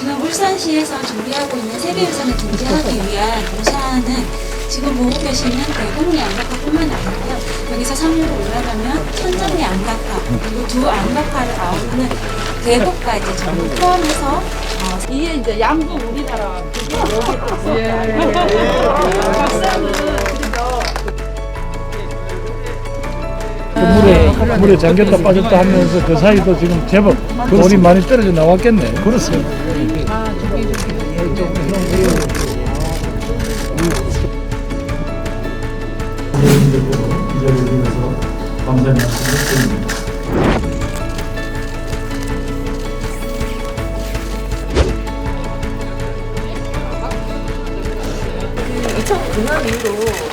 울산시에서 준비하고 있는 세계유산을 등재하기 위한 우산은 지금 보고 계시는 대곡리 안각화뿐만 아니고요. 여기서 상류로 올라가면 천정리 안각화 그리고 두 안각화를 아우르는 계곡까지 전부 포함해서 어, 이게 이제 양도 우리나라 그게 여기 있어요. 박사는 물에 잠겼다 빠졌다 하면서 그 사이도 지금 제법 돌이 많이 떨어져 나왔겠네. 그렇습니다. 감사 말씀드립니다. 2009년 이후로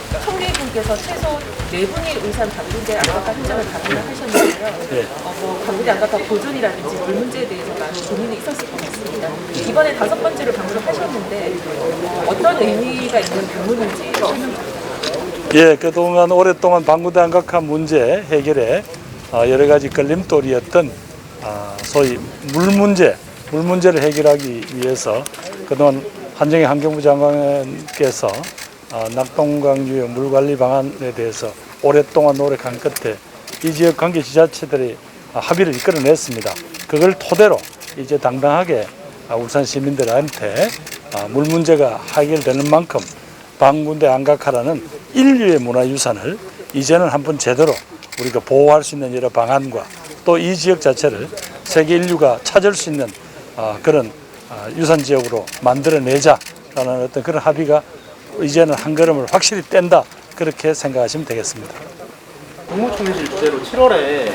총리분께서 최소 네 분이 의산 방문제 안각화 현장을 방문을 하셨는데요. 네. 어, 뭐 방문제 안각화 보존이라든지 물 문제에 대해서 많은 고민이 있었을 것 같습니다. 이번에 다섯 번째로 방문을 하셨는데 어, 어떤 의미가 있는 방문인지 설명 예, 그동안 오랫동안 방구대 안각화 문제 해결에 어, 여러 가지 걸림돌이었던 아, 소위 물 문제, 물 문제를 해결하기 위해서 그동안 한정희 환경부 장관께서 어, 낙동강 유역 물 관리 방안에 대해서 오랫동안 노력한 끝에 이 지역 관계 지자체들이 아, 합의를 이끌어냈습니다. 그걸 토대로 이제 당당하게 아, 울산 시민들한테 아, 물 문제가 해결되는 만큼 방군대 안각하라는 인류의 문화유산을 이제는 한번 제대로 우리가 보호할 수 있는 여러 방안과 또 이 지역 자체를 세계 인류가 찾을 수 있는 아, 그런 아, 유산 지역으로 만들어내자라는 어떤 그런 합의가 이제는 한 걸음을 확실히 뗀다 그렇게 생각하시면 되겠습니다. 국무총리실 주재로 7월에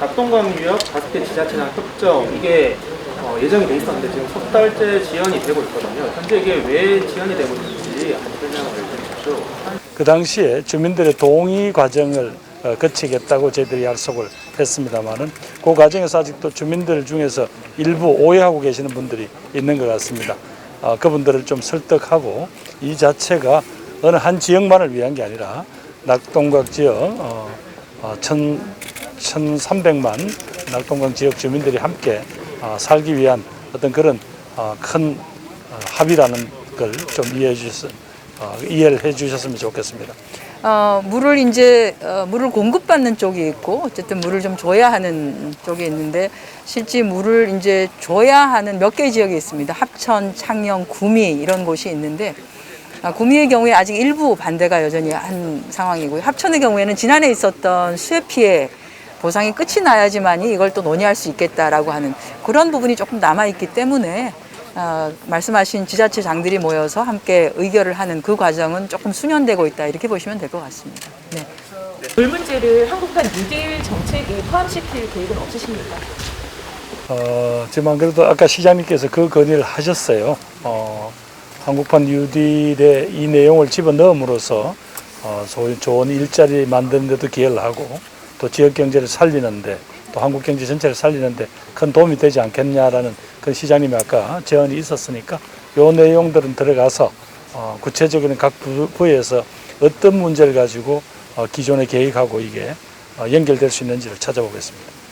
낙동강 유역 다섯 개 지자체장 협정 이게 어, 예정이 돼 있었는데 지금 석 달째 지연이 되고 있거든요. 현재 이게 왜 지연이 되고 있는지 설명을 해주십시오. 그 당시에 주민들의 동의 과정을 어, 거치겠다고 저희들이 약속을 했습니다만은 그 과정에서 아직도 주민들 중에서 일부 오해하고 계시는 분들이 있는 것 같습니다. 어, 그분들을 좀 설득하고 이 자체가 어느 한 지역만을 위한 게 아니라 낙동강 지역 어, 어, 천, 1,300만 낙동강 지역 주민들이 함께 어, 살기 위한 어떤 그런 어, 큰 어, 합의라는 걸좀 어, 이해를 해 주셨으면 좋겠습니다. 어, 물을 이제 어, 물을 공급받는 쪽이 있고 어쨌든 물을 좀 줘야 하는 쪽이 있는데 실제 물을 이제 줘야 하는 몇 개 지역이 있습니다. 합천, 창녕, 구미 이런 곳이 있는데 아, 구미의 경우에 아직 일부 반대가 여전히 한 상황이고요. 합천의 경우에는 지난해 있었던 수해 피해 보상이 끝이 나야지만이 이걸 또 논의할 수 있겠다라고 하는 그런 부분이 조금 남아 있기 때문에 어, 말씀하신 지자체 장들이 모여서 함께 의결을 하는 그 과정은 조금 수년되고 있다 이렇게 보시면 될 것 같습니다. 네. 물 문제를 한국판 뉴딜 정책에 포함시킬 계획은 없으십니까? 어, 지만 그래도 아까 시장님께서 그 건의를 하셨어요. 어, 한국판 뉴딜에 이 내용을 집어넣음으로써 어, 소위 좋은 일자리 만드는 데도 기여를 하고 또 지역 경제를 살리는데 또 한국 경제 전체를 살리는데 큰 도움이 되지 않겠냐라는 그 시장님이 아까 제언이 있었으니까 요 내용들은 들어가서 어, 구체적인 각 부- 부에서 어떤 문제를 가지고 어, 기존의 계획하고 이게 어, 연결될 수 있는지를 찾아보겠습니다.